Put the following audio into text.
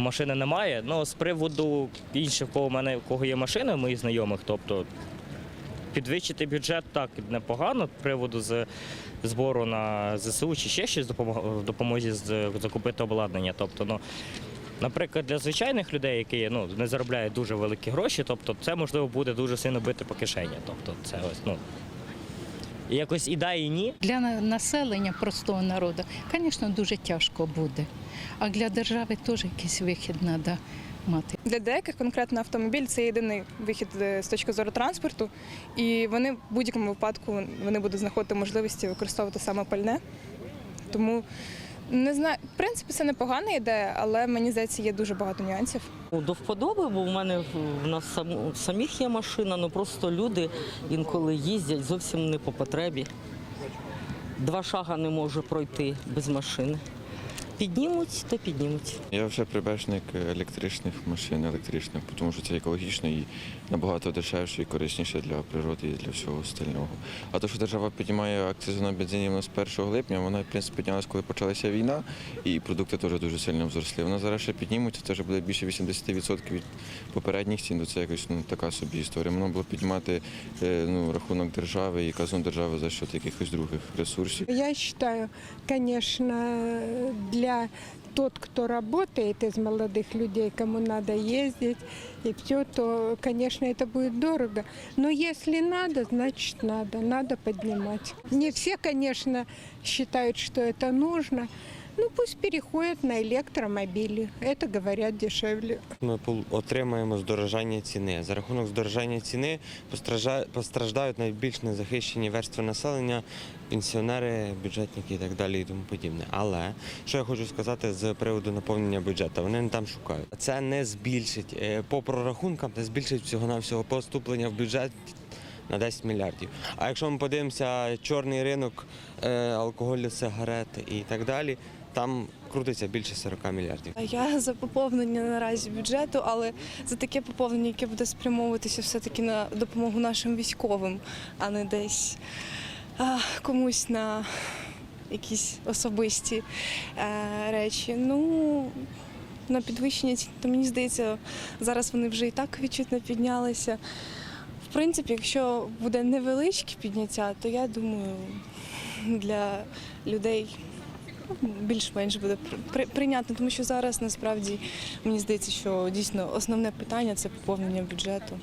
машини немає. Ну, з приводу інших, кого в мене кого є машини, моїх знайомих, тобто підвищити бюджет так непогано з приводу з збору на ЗСУ чи ще щось в допомозі закупити обладнання. Тобто, ну, наприклад, для звичайних людей, які ну, не заробляють дуже великі гроші, тобто це можливо буде дуже сильно бити по кишені. Тобто, це ось ну. Якось і да, і ні. Для населення простого народу, звісно, дуже тяжко буде. А для держави теж якийсь вихід треба мати. Для деяких конкретно автомобіль це єдиний вихід е, з точки зору транспорту, і вони в будь-якому випадку вони будуть знаходити можливості використовувати саме пальне. Тому не знаю, в принципі, це непогана ідея, але мені здається, є дуже багато нюансів. Ну, До вподоби, бо в мене в- в нас сам- самих є машина, ну просто люди інколи їздять зовсім не по потребі. Два шага не можу пройти без машини. Піднімуть, то піднімуть. Я вже прибежник електричних машин, електричних, тому що це екологічно і набагато дешевше і корисніше для природи і для всього остального. А то, що держава піднімає акцизу на бензині у нас 1 липня, вона в принципі піднялась, коли почалася війна, і продукти теж дуже сильно зросли. Вона зараз ще піднімуться, це вже буде більше 80% від попередніх цін, то це якось ну, така собі історія. Воно було піднімати е, ну, рахунок держави і казну держави за счет якихось других ресурсів. Я считаю, конечно, для тот, кто работает из молодых людей, кому надо ездить и все, то, конечно, это будет дорого. Но если надо, значит надо, надо поднимать. Не все, конечно, считают, что это нужно. Ну, пусть переходят на электромобили. Это, говорят, дешевле. Ми отримаємо здорожання ціни. За рахунок здорожання ціни постражда- постраждають найбільш незахищені верстви населення, пенсіонери, бюджетники і так далі і тому подібне. Але що я хочу сказати з приводу наповнення бюджету, вони не там шукають. Це не збільшить е, по прорахункам, це збільшить всього навсього поступлення в бюджет. На 10 мільярдів. А якщо ми подивимося чорний ринок е, алкоголю, сигарет і так далі, там крутиться більше 40 мільярдів. Я за поповнення наразі бюджету, але за таке поповнення, яке буде спрямовуватися все-таки на допомогу нашим військовим, а не десь а, комусь на якісь особисті е, речі. Ну, на підвищення цін, то мені здається, зараз вони вже і так відчутно піднялися. В принципі, якщо буде невеличке підняття, то я думаю, для людей більш-менш буде при- при- прийнятно, тому що зараз насправді мені здається, що дійсно основне питання це поповнення бюджету.